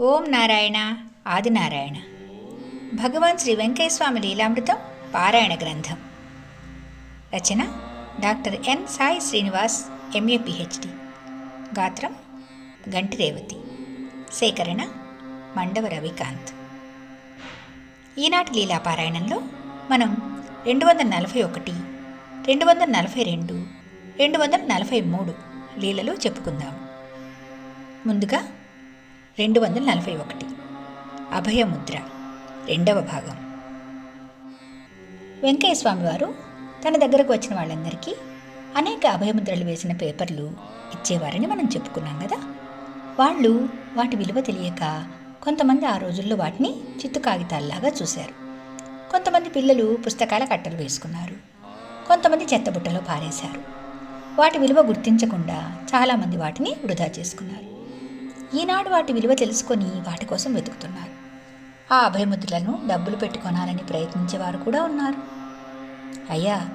ఓం నారాయణ ఆదినారాయణ భగవాన్ శ్రీ వెంకటేశ్వామి లీలామృతం పారాయణ గ్రంథం. రచన doctor N Sai Srinivas MA PhD. గాత్రం గంటి రేవతి సేకరణ మండవ రవికాంత్. ఈనాటి లీలా పారాయణంలో మనం రెండు వందల నలభై ఒకటి రెండు వందల నలభై రెండు రెండు వందల నలభై మూడు లీలలు చెప్పుకుందాం. ముందుగా రెండు వందల నలభై ఒకటి. అభయముద్ర రెండవ భాగం. వెంకయ్య స్వామి వారు తన దగ్గరకు వచ్చిన వాళ్ళందరికీ అనేక అభయముద్రలు వేసిన పేపర్లు ఇచ్చేవారని మనం చెప్పుకున్నాం కదా. వాళ్ళు వాటి విలువ తెలియక కొంతమంది ఆ రోజుల్లో వాటిని చిత్తు కాగితాల్లాగా చూశారు. కొంతమంది పిల్లలు పుస్తకాల కట్టలు వేసుకున్నారు. కొంతమంది చెత్తబుట్టలో పారేశారు. వాటి విలువ గుర్తించకుండా చాలామంది వాటిని వృధా చేసుకున్నారు. ఈనాడు వాటి విలువ తెలుసుకొని వాటి కోసం వెతుకుతున్నారు. ఆ అభయముద్రలను డబ్బులు పెట్టుకొనాలని ప్రయత్నించేవారు కూడా ఉన్నారు. అయ్యా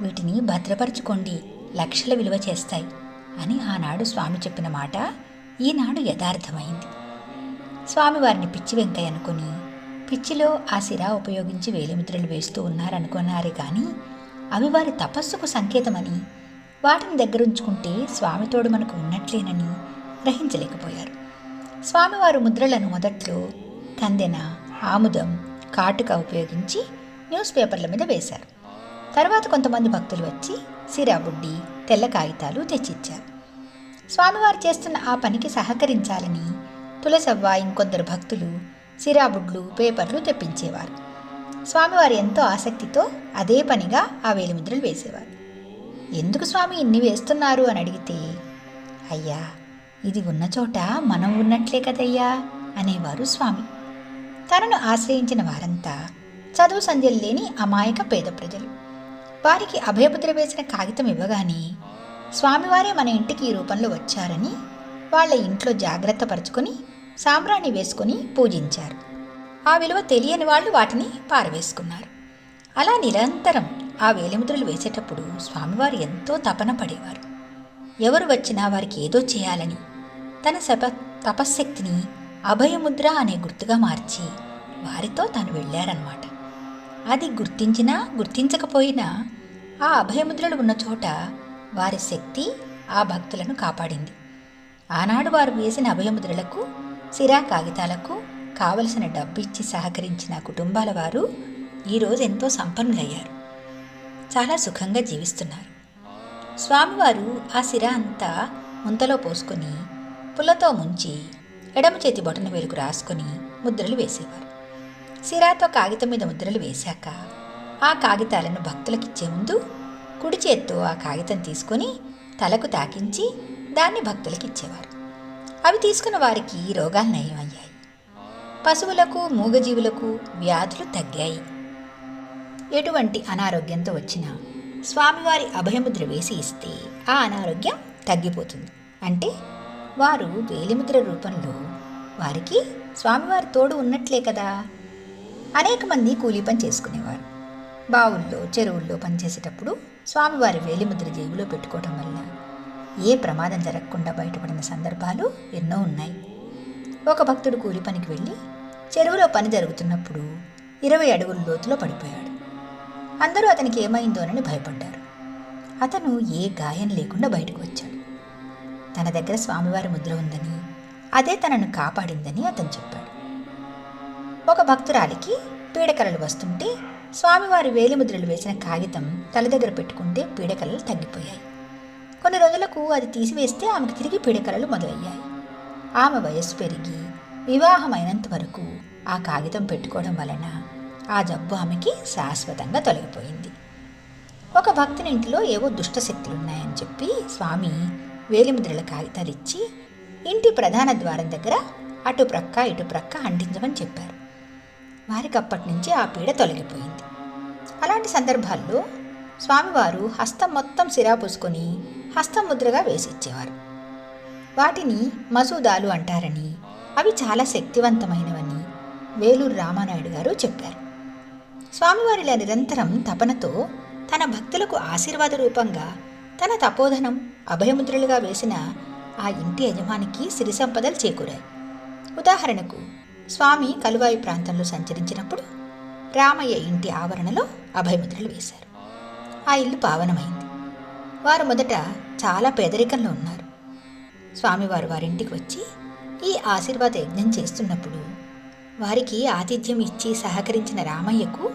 వీటిని భద్రపరచుకోండి లక్షల విలువ చేస్తాయి అని ఆనాడు స్వామి చెప్పిన మాట ఈనాడు యథార్థమైంది. స్వామివారిని పిచ్చి వెంకయ్య అనుకుని పిచ్చిలో ఆ సిరా ఉపయోగించి వేలిముద్రలు వేస్తూ ఉన్నారనుకున్నారే కానీ అవి వారి తపస్సుకు సంకేతమని వాటిని దగ్గరుంచుకుంటే స్వామితోడు మనకు ఉన్నట్లేనని గ్రహించలేకపోయారు స్వామివారు ముద్రలను మొదట్లో కందెన ఆముదం కాటుక ఉపయోగించి న్యూస్ పేపర్ల మీద వేశారు. తర్వాత కొంతమంది భక్తులు వచ్చి సిరాబుడ్డి తెల్ల కాగితాలు తెచ్చిచ్చారు. స్వామివారు చేస్తున్న ఆ పనికి సహకరించాలని తులసవ్వ ఇంకొందరు భక్తులు సిరాబుడ్లు పేపర్లు తెప్పించేవారు. స్వామివారు ఎంతో ఆసక్తితో అదే పనిగా ఆ వేలిముద్రలు వేసేవారు. ఎందుకు స్వామి ఇన్ని వేస్తున్నారు? అని అడిగితే అయ్యా ఇది ఉన్న చోట మనం ఉన్నట్లే కదయ్యా అనేవారు స్వామి. తనను ఆశ్రయించిన వారంతా చదువు సంధ్యలు లేని అమాయక పేద ప్రజలు. వారికి అభయముద్ర వేసిన కాగితం ఇవ్వగానే స్వామివారే మన ఇంటికి ఈ రూపంలో వచ్చారని వాళ్ళ ఇంట్లో జాగ్రత్త పరుచుకొని సాంబ్రాణి వేసుకొని పూజించారు. ఆ విలువ తెలియని వాళ్ళు వాటిని పారవేసుకున్నారు. అలా నిరంతరం ఆ వేలిముద్రలు వేసేటప్పుడు స్వామివారు ఎంతో తపన పడేవారు. ఎవరు వచ్చినా వారికి ఏదో చేయాలని తన శప తపశ్శక్తిని అభయముద్ర అనే గుర్తుగా మార్చి వారితో తాను వెళ్ళారన్నమాట. అది గుర్తించినా గుర్తించకపోయినా ఆ అభయముద్రలు ఉన్న చోట వారి శక్తి ఆ భక్తులను కాపాడింది. ఆనాడు వారు వేసిన అభయముద్రలకు సిరా కాగితాలకు కావలసిన డబ్బు ఇచ్చి సహకరించిన కుటుంబాల వారు ఈరోజు ఎంతో సంపన్నులయ్యారు. చాలా సుఖంగా జీవిస్తున్నారు. స్వామివారు ఆ సిరా అంతా ముంతలో పోసుకొని పుల్లతో ముంచి ఎడమ చేతి బొటన వేలుకు రాసుకొని ముద్రలు వేసేవారు. సిరాతో కాగితం మీద ముద్రలు వేశాక ఆ కాగితాలను భక్తులకిచ్చే ముందు కుడి చేత్తో ఆ కాగితం తీసుకొని తలకు తాకించి దాన్ని భక్తులకి ఇచ్చేవారు అవి తీసుకున్న వారికి రోగాలు నయమయ్యాయి. పశువులకు మూగజీవులకు వ్యాధులు తగ్గాయి. ఎటువంటి అనారోగ్యంతో వచ్చినా స్వామివారి అభయముద్ర వేసి ఇస్తే ఆ అనారోగ్యం తగ్గిపోతుంది. అంటే వారు వేలిముద్ర రూపంలో వారికి స్వామివారి తోడు ఉన్నట్లే కదా? అనేక మంది కూలీ పని చేసుకునేవారు. బావుల్లో చెరువుల్లో పనిచేసేటప్పుడు స్వామివారి వేలిముద్ర జేబులో పెట్టుకోవటం వల్ల ఏ ప్రమాదం జరగకుండా బయటపడిన సందర్భాలు ఎన్నో ఉన్నాయి. ఒక భక్తుడు కూలి పనికి వెళ్ళి చెరువులో పని జరుగుతున్నప్పుడు ఇరవై అడుగుల లోతులో పడిపోయాడు. అందరూ అతనికి ఏమైందోనని భయపడ్డారు. అతను ఏ గాయం లేకుండా బయటకు వచ్చాడు. తన దగ్గర స్వామివారి ముద్ర ఉందని అదే తనను కాపాడిందని అతను చెప్పాడు. ఒక భక్తురాలికి పీడకలలు వస్తుంటే స్వామివారి వేలిముద్రలు వేసిన కాగితం తల దగ్గర పెట్టుకుంటే పీడకలలు తగ్గిపోయాయి. కొన్ని రోజులకు అది తీసివేస్తే ఆమెకు తిరిగి పీడకలలు మొదలయ్యాయి. ఆమె వయస్సు పెరిగి వివాహమైనంత వరకు ఆ కాగితం పెట్టుకోవడం వలన ఆ జబ్బు ఆమెకి శాశ్వతంగా తొలగిపోయింది. ఒక భక్తుని ఇంటిలో ఏవో దుష్ట శక్తులున్నాయని చెప్పి స్వామి వేలిముద్రల కాగితాలు ఇచ్చి ఇంటి ప్రధాన ద్వారం దగ్గర అటు ప్రక్క ఇటు ప్రక్క అంటించమని చెప్పారు. వారికి అప్పటి నుంచి ఆ పీడ తొలగిపోయింది. అలాంటి సందర్భాల్లో స్వామివారు హస్తం మొత్తం సిరా పూసుకొని హస్తం ముద్రగా వేసి ఇచ్చేవారు వాటిని మసూదాలు అంటారని అవి చాలా శక్తివంతమైనవని వేలూరు రామానాయుడు గారు చెప్పారు. స్వామివారిలా నిరంతరం తపనతో తన భక్తులకు ఆశీర్వాద రూపంగా తన తపోధనం అభయముద్రలుగా వేసిన ఆ ఇంటి యజమానికి సిరి సంపదలు చేకూరాయి. ఉదాహరణకు స్వామి కలువాయి ప్రాంతంలో సంచరించినప్పుడు రామయ్య ఇంటి ఆవరణలో అభయముద్రలు వేశారు. ఆ ఇల్లు పావనమైంది. వారు మొదట చాలా పేదరికంలో ఉన్నారు. స్వామివారు వారింటికి వచ్చి ఈ ఆశీర్వాద యజ్ఞం చేస్తున్నప్పుడు వారికి ఆతిథ్యం ఇచ్చి సహకరించిన రామయ్యకు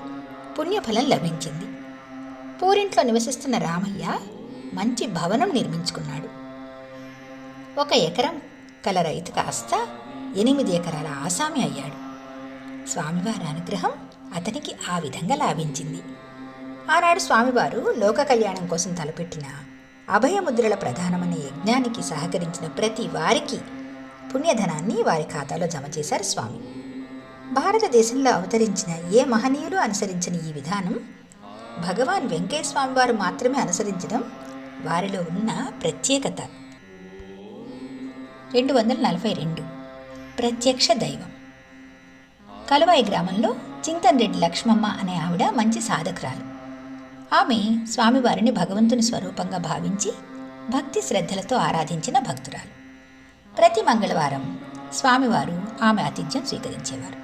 పుణ్యఫలం లభించింది. పూరింట్లో నివసిస్తున్న రామయ్య మంచి భవనం నిర్మించుకున్నాడు. ఒక ఎకరం కల రైతు కాస్త ఎనిమిది ఎకరాల ఆసామి అయ్యాడు. స్వామివారి అనుగ్రహం అతనికి ఆ విధంగా లాభించింది. ఆనాడు స్వామివారు లోక కళ్యాణం కోసం తలపెట్టిన అభయముద్రల ప్రధానమనే యజ్ఞానికి సహకరించిన ప్రతి వారికి పుణ్యధనాన్ని వారి ఖాతాలో జమ చేశారు స్వామి. భారతదేశంలో అవతరించిన ఏ మహనీయులు అనుసరించిన ఈ విధానం భగవాన్ వెంకయ్య స్వామివారు మాత్రమే అనుసరించడం వారిలో ఉన్న ప్రత్యేకత. రెండు వందల నలభై రెండు. ప్రత్యక్ష దైవం. కలువాయి గ్రామంలో చింతన్ రెడ్డి లక్ష్మమ్మ అనే ఆవిడ మంచి సాధకురాలు. ఆమె స్వామివారిని భగవంతుని స్వరూపంగా భావించి భక్తి శ్రద్ధలతో ఆరాధించిన భక్తురాలు. ప్రతి మంగళవారం స్వామివారు ఆమె ఆతిథ్యం స్వీకరించేవారు.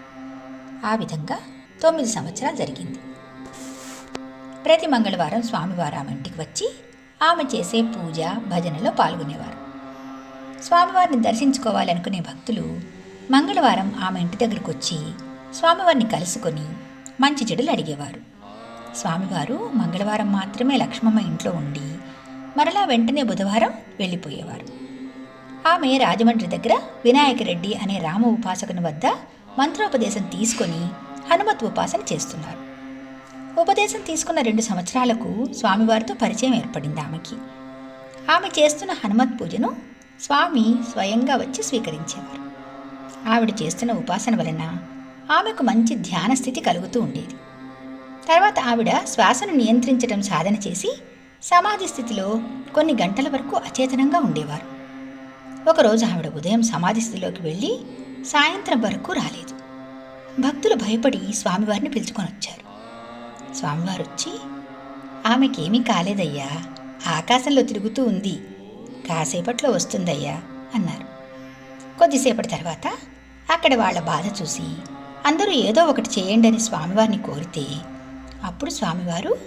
ఆ విధంగా తొమ్మిది సంవత్సరాలు జరిగింది. ప్రతి మంగళవారం స్వామివారు ఆమె ఇంటికి వచ్చి ఆమె చేసే పూజ భజనలో పాల్గొనేవారు. స్వామివారిని దర్శించుకోవాలనుకునే భక్తులు మంగళవారం ఆమె ఇంటి దగ్గరకు వచ్చి స్వామివారిని కలుసుకొని మంచి చెడులు అడిగేవారు. స్వామివారు మంగళవారం మాత్రమే లక్ష్మమ్మ ఇంట్లో ఉండి మరలా వెంటనే బుధవారం వెళ్ళిపోయేవారు. ఆమె రాజమండ్రి దగ్గర వినాయకరెడ్డి అనే రామ ఉపాసకుని వద్ద మంత్రోపదేశం తీసుకొని హనుమత్ ఉపాసన చేస్తున్నారు. ఉపదేశం తీసుకున్న రెండు సంవత్సరాలకు స్వామివారితో పరిచయం ఏర్పడింది ఆమెకి. ఆమె చేస్తున్న హనుమత్ పూజను స్వామి స్వయంగా వచ్చి స్వీకరించేవారు. ఆవిడ చేస్తున్న ఉపాసన వలన ఆమెకు మంచి ధ్యాన స్థితి కలుగుతూ ఉండేది. తర్వాత ఆవిడ శ్వాసను నియంత్రించడం సాధన చేసి సమాధి స్థితిలో కొన్ని గంటల వరకు అచేతనంగా ఉండేవారు. ఒకరోజు ఆవిడ ఉదయం సమాధి స్థితిలోకి వెళ్ళి సాయంత్రం వరకు రాలేదు. భక్తులు భయపడి స్వామివారిని పిలుచుకొని వచ్చారు స్వామివారు వచ్చి ఆమెకేమీ కాలేదయ్యా ఆకాశంలో తిరుగుతూ ఉంది కాసేపట్లో వస్తుందయ్యా అన్నారు. కొద్దిసేపటి తర్వాత అక్కడ వాళ్ళ బాధ చూసి అందరూ ఏదో ఒకటి చేయండి అని స్వామివారిని కోరితే అప్పుడు స్వామివారు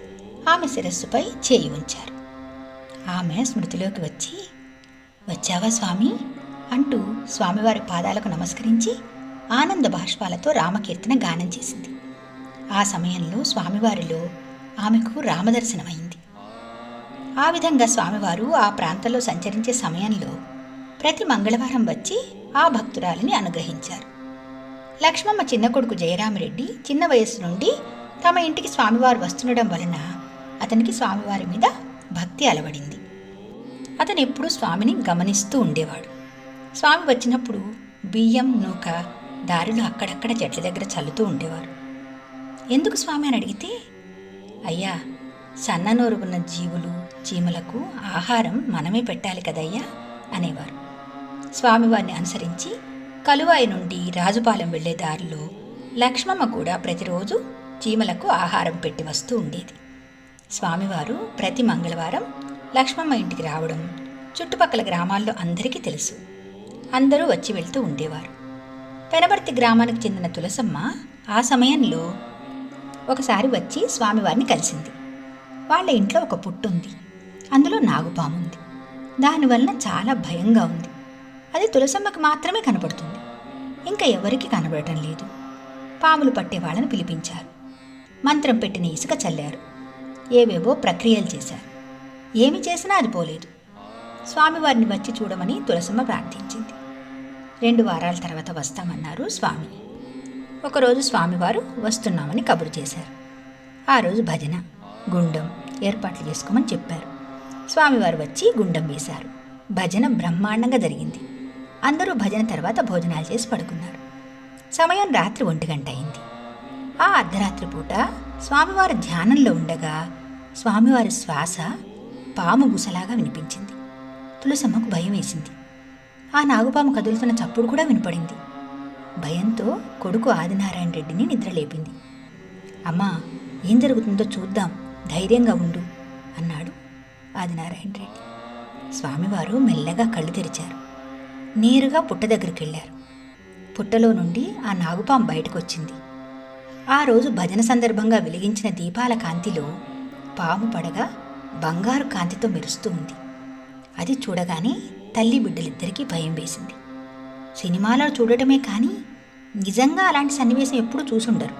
ఆమె శిరస్సుపై చేయి ఉంచారు. ఆమె స్మృతిలోకి వచ్చి వచ్చావా స్వామి? అంటూ స్వామివారి పాదాలకు నమస్కరించి ఆనంద బాష్పాలతో రామకీర్తన గానం చేసింది. ఆ సమయంలో స్వామివారిలో ఆమెకు రామదర్శనమైంది. ఆ విధంగా స్వామివారు ఆ ప్రాంతంలో సంచరించే సమయంలో ప్రతి మంగళవారం వచ్చి ఆ భక్తురాలిని అనుగ్రహించారు. లక్ష్మమ్మ చిన్న కొడుకు జయరామరెడ్డి చిన్న వయస్సు నుండి తమ ఇంటికి స్వామివారు వస్తుండడం వలన అతనికి స్వామివారి మీద భక్తి అలవడింది. అతను ఎప్పుడూ స్వామిని గమనిస్తూ ఉండేవాడు. స్వామి వచ్చినప్పుడు బియ్యం నూక దారిలో అక్కడక్కడ చెట్ల దగ్గర చల్లుతూ ఉండేవారు. ఎందుకు స్వామి అని అడిగితే అయ్యా సన్ననోరు ఉన్న జీవులు చీమలకు ఆహారం మనమే పెట్టాలి కదయ్యా అనేవారు. స్వామివారిని అనుసరించి కలువాయి నుండి రాజుపాలెం వెళ్ళే దారిలో లక్ష్మమ్మ కూడా ప్రతిరోజు చీమలకు ఆహారం పెట్టి వస్తూ ఉండేది. స్వామివారు ప్రతి మంగళవారం లక్ష్మమ్మ ఇంటికి రావడం చుట్టుపక్కల గ్రామాల్లో అందరికీ తెలుసు. అందరూ వచ్చి వెళ్తూ ఉండేవారు. పెనబర్తి గ్రామానికి చెందిన తులసమ్మ ఆ సమయంలో ఒకసారి వచ్చి స్వామివారిని కలిసింది. వాళ్ళ ఇంట్లో ఒక పుట్టు ఉంది అందులో నాగుపాము ఉంది దానివలన చాలా భయంగా ఉంది. అది తులసమ్మకి మాత్రమే కనపడుతుంది. ఇంకా ఎవరికి కనబడటం లేదు. పాములు పట్టే వాళ్ళని పిలిపించారు. మంత్రం పెట్టిన ఇసుక చల్లారు. ఏవేవో ప్రక్రియలు చేశారు. ఏమి చేసినా అది పోలేదు. స్వామివారిని వచ్చి చూడమని తులసమ్మ ప్రార్థించింది. రెండు వారాల తర్వాత వస్తామన్నారు స్వామి. ఒకరోజు స్వామివారు వస్తున్నామని కబురు చేశారు. ఆ రోజు భజన గుండం ఏర్పాట్లు చేసుకోమని చెప్పారు. స్వామివారు వచ్చి గుండం వేశారు. భజన బ్రహ్మాండంగా జరిగింది. అందరూ భజన తర్వాత భోజనాలు చేసి పడుకున్నారు. సమయం రాత్రి ఒంటి గంట అయింది. ఆ అర్ధరాత్రి పూట స్వామివారు ధ్యానంలో ఉండగా స్వామివారి శ్వాస పాము గుసలాగా వినిపించింది. తులసమ్మకు భయం వేసింది. ఆ నాగుపాము కదులుతున్న చప్పుడు కూడా వినపడింది. భయంతో కొడుకు ఆదినారాయణ రెడ్డిని నిద్రలేపింది. అమ్మా ఏం జరుగుతుందో చూద్దాం ధైర్యంగా ఉండు అన్నాడు ఆదినారాయణ రెడ్డి. స్వామివారు మెల్లగా కళ్ళు తెరిచారు. నేరుగా పుట్ట దగ్గరికి వెళ్ళారు పుట్టలో నుండి ఆ నాగుపాం బయటకు వచ్చింది ఆ రోజు భజన సందర్భంగా వెలిగించిన దీపాల కాంతిలో పాము పడగా బంగారు కాంతితో మెరుస్తూ ఉంది. అది చూడగానే తల్లి బిడ్డలిద్దరికీ భయం వేసింది. సినిమాలో చూడటమే కానీ నిజంగా అలాంటి సన్నివేశం ఎప్పుడూ చూసుండరు.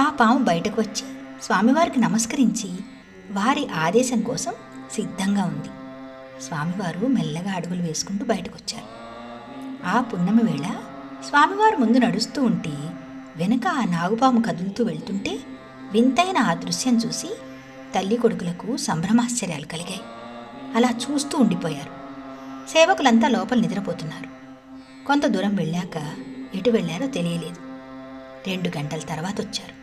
ఆ పాము బయటకు వచ్చి స్వామివారికి నమస్కరించి వారి ఆదేశం కోసం సిద్ధంగా ఉంది. స్వామివారు మెల్లగా అడుగులు వేసుకుంటూ బయటకు వచ్చారు ఆ పున్నమి వేళ స్వామివారు ముందు నడుస్తూ ఉంటే వెనుక ఆ నాగుపాము కదులుతూ వెళ్తుంటే వింతైన ఆ దృశ్యం చూసి తల్లి కొడుకులకు సంభ్రమాశ్చర్యాలు కలిగాయి. అలా చూస్తూ ఉండిపోయారు. సేవకులంతా లోపల నిద్రపోతున్నారు. కొంత దూరం వెళ్ళాక ఎటు వెళ్ళారో తెలియలేదు. రెండు గంటల తర్వాత వచ్చారు.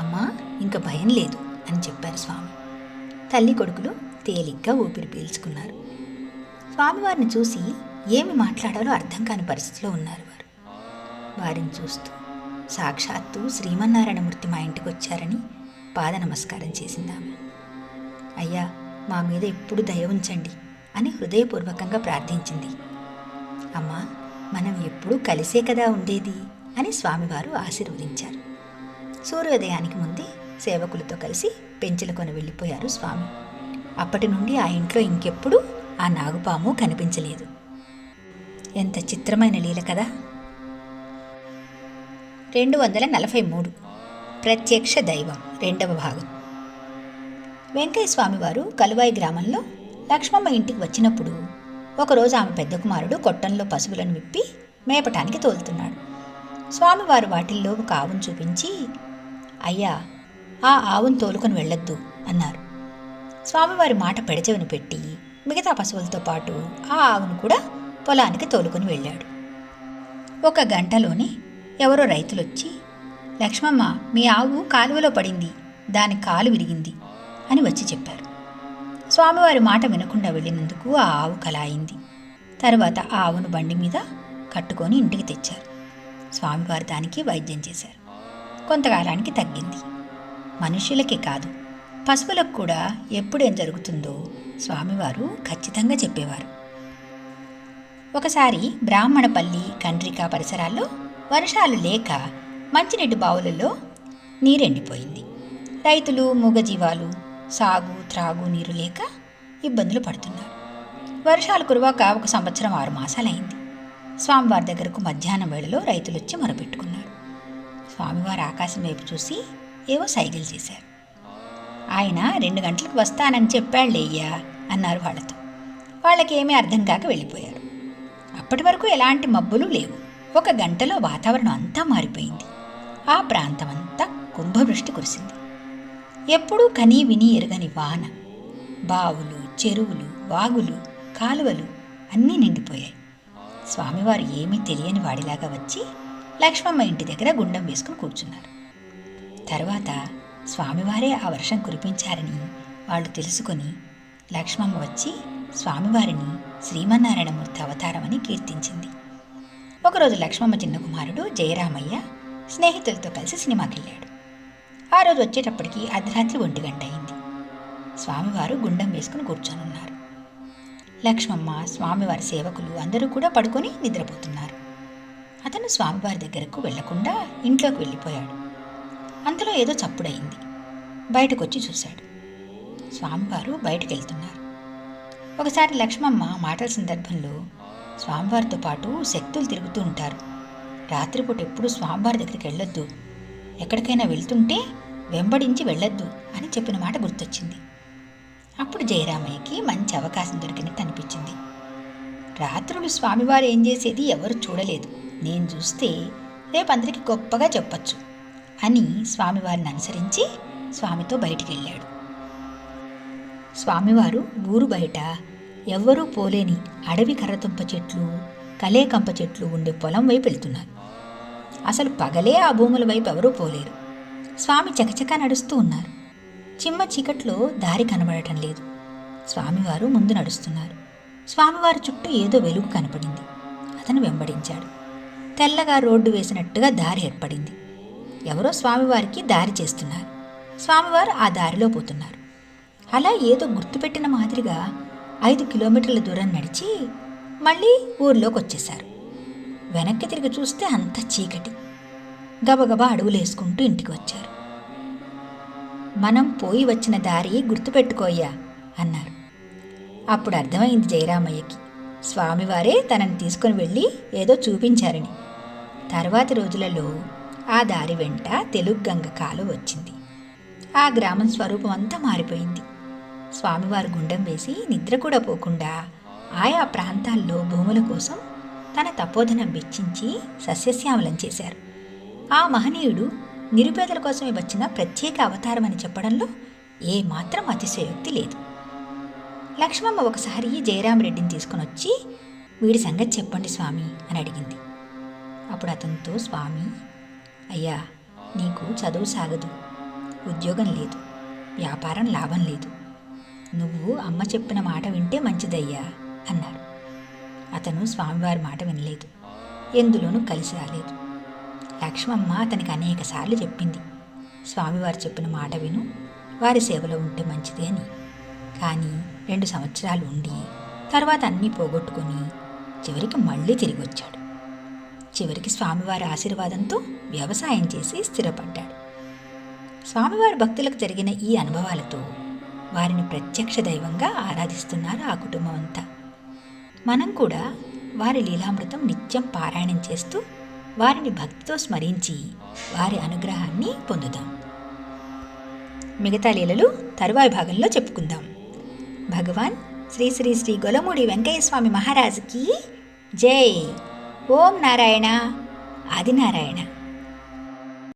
అమ్మా ఇంకా భయం లేదు అని చెప్పారు స్వామి. తల్లి కొడుకులు తేలిగ్గా ఊపిరి పీల్చుకున్నారు. స్వామివారిని చూసి ఏమి మాట్లాడాలో అర్థం కాని పరిస్థితిలో ఉన్నారు వారు. వారిని చూస్తూ సాక్షాత్తు శ్రీమన్నారాయణమూర్తి మా ఇంటికి వచ్చారని పాద నమస్కారం చేసింది ఆమె. అయ్యా మా మీద ఎప్పుడు దయ ఉంచండి అని హృదయపూర్వకంగా ప్రార్థించింది. అమ్మా మనం ఎప్పుడూ కలిసే కదా ఉండేది అని స్వామివారు ఆశీర్వదించారు. సూర్యోదయానికి ముందే సేవకులతో కలిసి పెంచులకొని వెళ్ళిపోయారు స్వామి. అప్పటి నుండి ఆ ఇంట్లో ఇంకెప్పుడు ఆ నాగుపాము కనిపించలేదు. ఎంత చిత్రమైన లీల కదా! రెండు వందల నలభై మూడు. ప్రత్యక్ష దైవం రెండవ భాగం. వెంకయ్య స్వామివారు కలువాయి గ్రామంలో లక్ష్మమ్మ ఇంటికి వచ్చినప్పుడు ఒకరోజు ఆమె పెద్ద కుమారుడు కొట్టంలో పశువులను విప్పి మేపటానికి తోలుతున్నాడు. స్వామివారు వాటిల్లో ఒక ఆవును చూపించి అయ్యా ఆ ఆవును తోలుకొని వెళ్ళొద్దు అన్నారు. స్వామివారి మాట పెడచెవిని పెట్టి మిగతా పశువులతో పాటు ఆ ఆవును కూడా పొలానికి తోలుకొని వెళ్ళాడు. ఒక గంటలోనే ఎవరో రైతులొచ్చి లక్ష్మమ్మ మీ ఆవు కాలువలో పడింది దాని కాలు విరిగింది అని వచ్చి చెప్పారు. స్వామివారి మాట వినకుండా వెళ్ళినందుకు ఆ ఆవు కలాయింది తర్వాత ఆ ఆవును బండి మీద కట్టుకొని ఇంటికి తెచ్చారు. స్వామివారు దానికి వైద్యం చేశారు. కొంతకాలానికి తగ్గింది. మనుషులకే కాదు పశువులకు కూడా ఎప్పుడేం జరుగుతుందో స్వామివారు ఖచ్చితంగా చెప్పేవారు. ఒకసారి బ్రాహ్మణపల్లి కండ్రిక పరిసరాల్లో వర్షాలు లేక మంచినీటి బావులలో నీరెండిపోయింది. రైతులు మూగజీవాలు సాగు త్రాగు నీరు లేక ఇబ్బందులు పడుతున్నారు. వర్షాలు కురవాక ఒక సంవత్సరం ఆరు మాసాలైంది. స్వామివారి దగ్గరకు మధ్యాహ్నం వేళలో రైతులు వచ్చి మొరపెట్టుకున్నారు. స్వామివారు ఆకాశం వైపు చూసి ఏవో సైకిల్ చేశారు. ఆయన రెండు గంటలకు వస్తానని చెప్పాళ్ళయ్యా అన్నారు వాళ్ళతో. వాళ్ళకేమీ అర్థం కాక వెళ్ళిపోయారు. అప్పటి వరకు ఎలాంటి మబ్బులు లేవు. ఒక గంటలో వాతావరణం అంతా మారిపోయింది. ఆ ప్రాంతం అంతా కుంభవృష్టి కురిసింది. ఎప్పుడూ కనీ విని ఎరగని వాన. బావులు చెరువులు వాగులు కాలువలు అన్నీ నిండిపోయాయి. స్వామివారు ఏమీ తెలియని వాడిలాగా వచ్చి లక్ష్మమ్మ ఇంటి దగ్గర గుండం వేసుకుని కూర్చున్నారు. తర్వాత స్వామివారే ఆ వర్షం కురిపించారని వాళ్ళు తెలుసుకొని లక్ష్మమ్మ వచ్చి స్వామివారిని శ్రీమన్నారాయణమూర్తి అవతారమని కీర్తించింది. ఒకరోజు లక్ష్మమ్మ చిన్న కుమారుడు జయరామయ్య స్నేహితులతో కలిసి సినిమాకి వెళ్ళాడు ఆ రోజు వచ్చేటప్పటికి అర్ధరాత్రి ఒంటి గంట అయింది. స్వామివారు గుండం వేసుకుని కూర్చొనున్నారు. లక్ష్మమ్మ స్వామివారి సేవకులు అందరూ కూడా పడుకొని నిద్రపోతున్నారు. అతను స్వామివారి దగ్గరకు వెళ్ళకుండా ఇంట్లోకి వెళ్ళిపోయాడు. అంతలో ఏదో చప్పుడయింది. బయటకు వచ్చి చూశాడు. స్వామివారు బయటకు వెళ్తున్నారు ఒకసారి లక్ష్మమ్మ మాటల సందర్భంలో స్వామివారితో పాటు శక్తులు తిరుగుతూ ఉంటారు. రాత్రిపూట ఎప్పుడు స్వామివారి దగ్గరికి వెళ్ళొద్దు. ఎక్కడికైనా వెళ్తుంటే వెంబడించి వెళ్ళొద్దు అని చెప్పిన మాట గుర్తొచ్చింది. అప్పుడు జయరామయ్యకి మంచి అవకాశం దొరికినట్టు అనిపించింది. రాత్రులు స్వామివారు ఏం చేసేది ఎవరు చూడలేదు. నేను చూస్తే రేపు అందరికీ గొప్పగా చెప్పచ్చు అని స్వామివారిని అనుసరించి స్వామితో బయటికి వెళ్ళాడు స్వామివారు ఊరు బయట ఎవ్వరూ పోలేని అడవి కర్రతుంప చెట్లు కలేకంప చెట్లు ఉండే పొలం వైపు వెళ్తున్నారు. అసలు పగలే ఆ భూముల వైపు ఎవరూ పోలేరు. స్వామి చకచకా నడుస్తూ ఉన్నారు. చిమ్మ చీకట్లో దారి కనబడటం లేదు. స్వామివారు ముందు నడుస్తున్నారు. స్వామివారి చుట్టూ ఏదో వెలుగు కనపడింది. అతను వెంబడించాడు. తెల్లగా రోడ్డు వేసినట్టుగా దారి ఏర్పడింది. ఎవరో స్వామివారికి దారి చేస్తున్నారు. స్వామివారు ఆ దారిలో పోతున్నారు. అలా ఏదో గుర్తుపెట్టిన మాదిరిగా ఐదు కిలోమీటర్ల దూరం నడిచి మళ్ళీ ఊర్లోకి వచ్చేశారు వెనక్కి తిరిగి చూస్తే అంత చీకటి. గబగబా అడుగులేసుకుంటూ ఇంటికి వచ్చారు. మనం పోయి వచ్చిన దారి గుర్తుపెట్టుకోయ్యా అన్నారు. అప్పుడు అర్థమైంది జయరామయ్యకి. స్వామివారే తనని తీసుకుని వెళ్ళి ఏదో చూపించారని. తర్వాతి రోజులలో ఆ దారి వెంట తెలుగు గంగ కాలు వచ్చింది. ఆ గ్రామం స్వరూపం అంతా మారిపోయింది. స్వామివారు గుండం వేసి నిద్ర కూడా పోకుండా ఆయా ప్రాంతాల్లో భూముల కోసం తన తపోధనం వెచ్చించి సస్యశ్యామలం చేశారు. ఆ మహనీయుడు నిరుపేదల కోసమే వచ్చిన ప్రత్యేక అవతారం అని చెప్పడంలో ఏమాత్రం అతిశయోక్తి లేదు. లక్ష్మమ్మ ఒకసారి జయరామరెడ్డిని తీసుకుని వచ్చి వీడి సంగతి చెప్పండి స్వామి అని అడిగింది. అప్పుడు అతనితో స్వామి అయ్యా నీకు చదువు సాగదు ఉద్యోగం లేదు వ్యాపారం లాభం లేదు. నువ్వు అమ్మ చెప్పిన మాట వింటే మంచిదయ్యా అన్నారు అతను స్వామివారి మాట వినలేదు. ఎందులోనూ కలిసి రాలేదు. లక్ష్మమ్మ అతనికి అనేకసార్లు చెప్పింది. స్వామివారు చెప్పిన మాట విను వారి సేవలో ఉంటే మంచిది అని. కానీ రెండు సంవత్సరాలు ఉండి తర్వాత అన్నీ పోగొట్టుకొని చివరికి మళ్ళీ తిరిగి వచ్చాడు చివరికి స్వామివారి ఆశీర్వాదంతో వ్యవసాయం చేసి స్థిరపడ్డాడు. స్వామివారి భక్తులకు జరిగిన ఈ అనుభవాలతో వారిని ప్రత్యక్ష దైవంగా ఆరాధిస్తున్నారు ఆ కుటుంబం అంతా మనం కూడా వారి లీలామృతం నిత్యం పారాయణం చేస్తూ వారిని భక్తితో స్మరించి వారి అనుగ్రహాన్ని పొందుదాం. మిగతా లీలలు తరువాయి భాగంలో చెప్పుకుందాం. భగవాన్ శ్రీ శ్రీ శ్రీ గొలమూడి వెంకయ్య స్వామి మహారాజుకి జై. ఓం నారాయణ. ఆదినారాయణ.